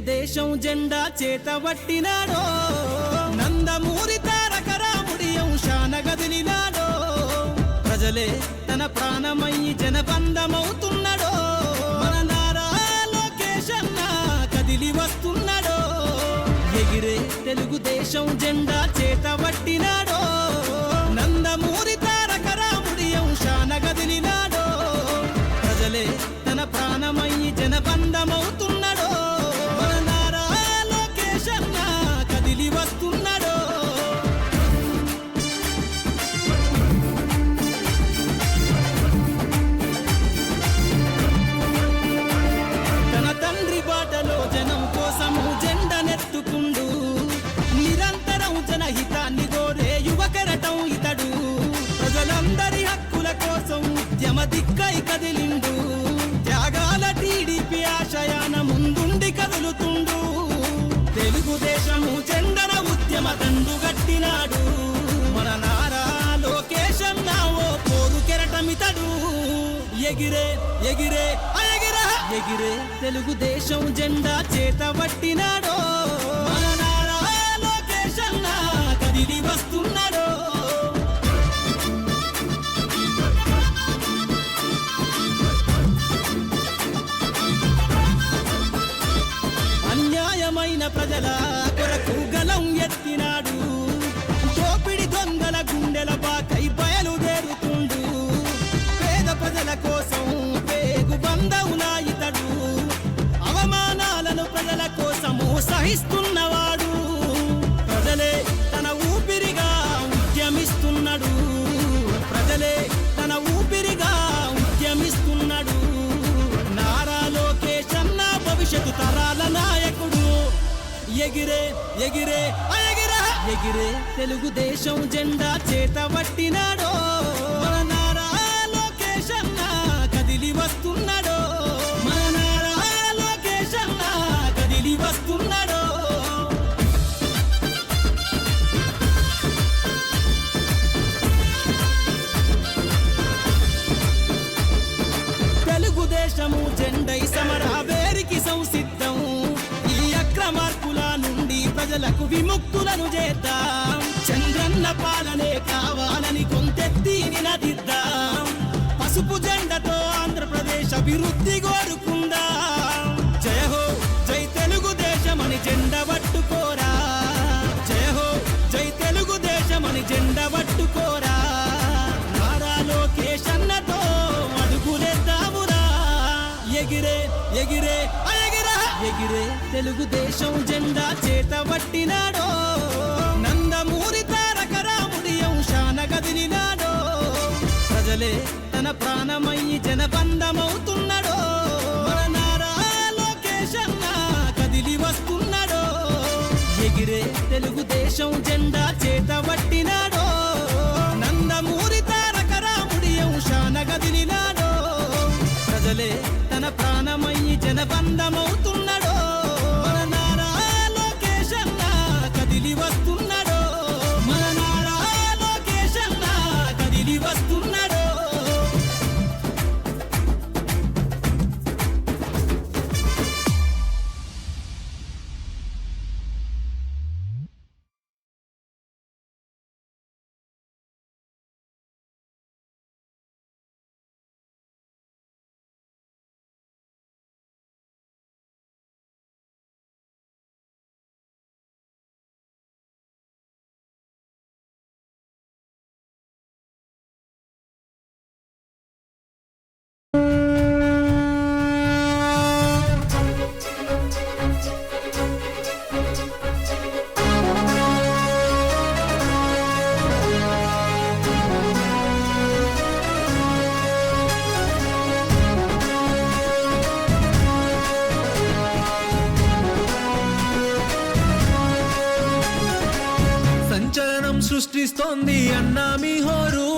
తెలుగుదేశం జెండా చేతబట్టినాడో నందమూరి తారక రాముడి అంశాన గదిలినాడో ప్రజలే తన ప్రాణమయ్యి జనబంధమవుతున్నాడో ఉద్యమ దిక్కై కదిలిండు. త్యాగాల టీడీపీ ఆశయాన ముందుండి కదులుతుండు. తెలుగుదేశము చందన ఉద్యమ దండు గట్టినాడు మన నారా లోకేశం ఓ పోరు కెరటమితడు. ఎగిరే ఎగిరే ఎగిరే ఎగిరే తెలుగుదేశం జెండా చేతబట్టినాడో మన నారా లోకేశన్న కదిలి వస్తుంది కోసము ప్రజలే తన ఊపిరిగా ఉద్యమిస్తున్నాడు. ప్రజలే తన ఊపిరిగా ఉద్యమిస్తున్నాడు. నారా లోకేష్ భవిష్యత్తు తరాల నాయకుడు. ఎగిరే ఎగిరే ఆ ఎగిరా ఎగిరే తెలుగుదేశం జెండా చేతబట్టినాడో మన ప్రజలకు విముక్తులను చేద్దాం. చంద్రన్న పాలనే కావాలని కొంతెత్తి నిలదిద్దాం. పసుపు జెండతో ఆంధ్రప్రదేశ్ అభివృద్ధి కోరుకుందాం. జయ హో జై తెలుగుదేశమని జెండ పట్టుకోరా. జయ హో జై తెలుగుదేశమని జెండ పట్టు తెలుగుదేశం జెండా చేతబట్టినాడో నందమూరి తారక రాముడి అంశాన కదిలినాడో ప్రజలే తన ప్రాణమయ్యి జనబంధమవుతున్నాడో? నారా కదిలి వస్తున్నాడో? ఎగిరే తెలుగుదేశం జెండా చేతబట్టినాడో సంచలనం సృష్టిస్తోంది అన్నా మీ హోరు.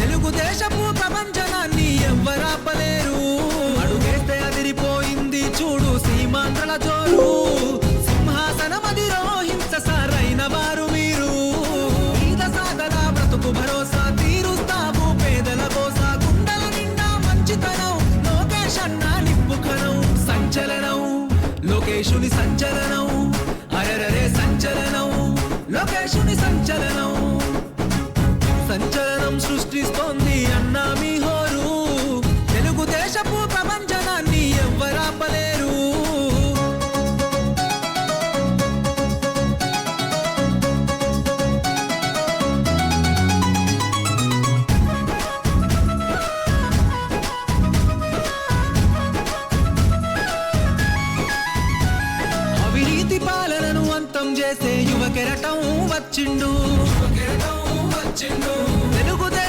తెలుగుదేశము ప్రపంచనాన్ని ఎవ్వరాపలేరు. అడుగేస్తే అదిరిపోయింది చూడు సీమాంధ్రల జోరు. సంచలనం సృష్టిస్తోంది అన్నా మీ హోరు. తెలుగుదేశపు ప్రపంచనాన్ని ఎవ్వరాపలేరు అవినీతి పాలనను అంతం చేసే యువ కెరటం వచ్చిండు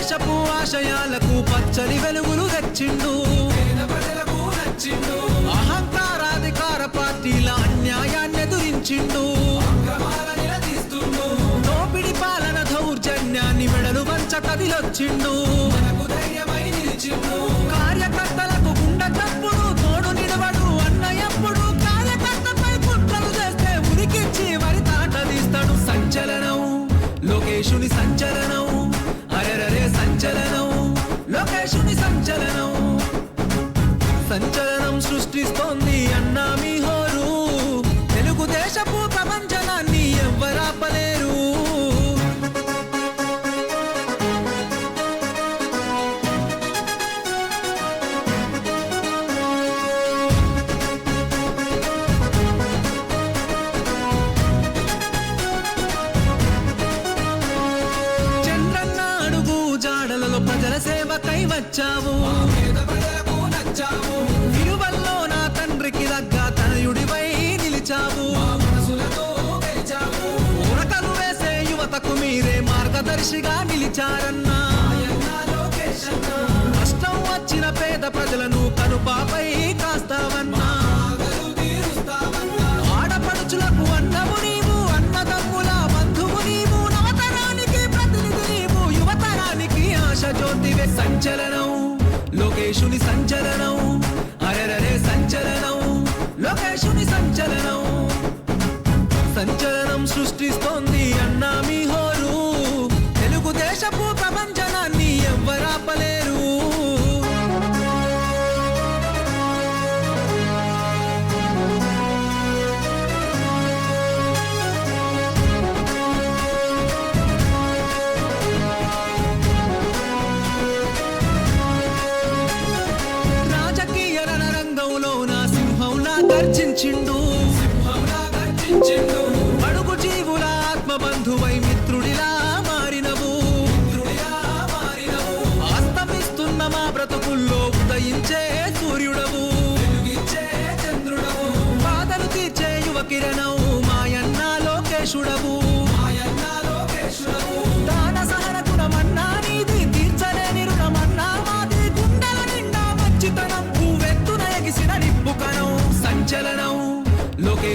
దేశపు ఆశయాలకు పచ్చని వెలుగులు తెచ్చిండు. అహంకారాధికార పార్టీల అన్యాయాన్ని ఎదురించిండు. దోపిడి పాలన దౌర్జన్యాన్ని మెడలు వంచ కదిలొచ్చిండు. నిలిచిండు సంచలనం సృష్టిస్తోంది అన్నా మీ హోరు. తెలుగుదేశపు ప్రపంచనాన్ని ఎవ్వరాపలేరు చంద్రన్న అడుగు జాడలలో ప్రజల సేవకై వచ్చావు. విలువల్లో నా తండ్రికి దగ్గ తనయుడివై నిలిచావు. ఉరకలు వేసే యువతకు మీరే మార్గదర్శిగా నిలిచారన్నా. కష్టం వచ్చిన పేద ప్రజలను కనుపాపై కాస్తావన్నా. ఆడపడుచులకు అన్నము నీవు అన్నదమ్ముల బంధువు నీవు. నవతరానికి ప్రతినిధి నీవు యువతరానికి ఆశ జ్యోతివే సంచలనం. లోకేశుని సంచలనం. అరెరరే సంచలనం. లోకేశుని సంచలనం. సంచలనం గర్జించిండు అడుగు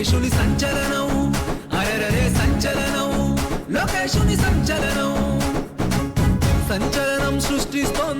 లోకేశుని సంచలనం అరరే సంచలనం లోకేశుని సంచలనం సంచలనం సృష్టిస్తోంది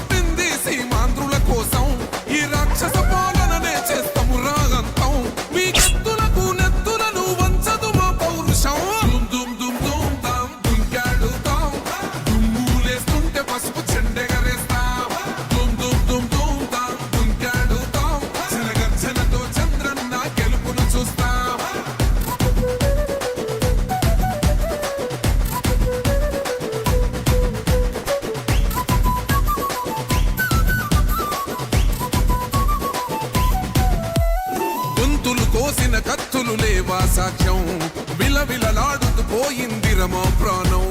విలవిలలాడుతూ పోయిందిరమా ప్రాణం.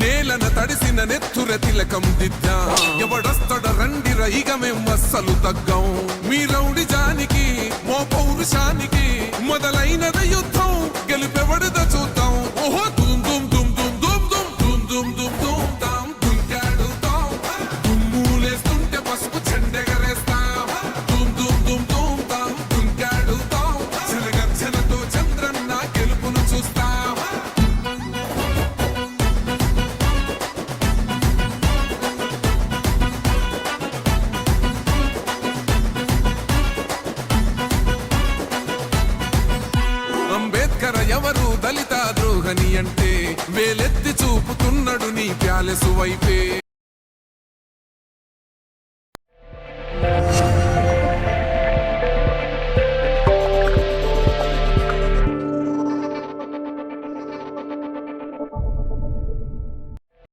నేలన తడిసిన నెత్తుర తిలకం దిద్దా. ఎవడొస్తడ రండిర ఇక మేం అస్సలు తగ్గం. మీ రౌడి జానికి మో పౌరుషానికి మొదలైనద యుద్ధం. గెలుపెవడిద చూద్దాం. ఓహో అంబేద్కర్ ఎవరు దళిత ద్రోహని అంటే వేలెత్తి చూపుతున్నాడు నీ ప్యాలెసు వైపే.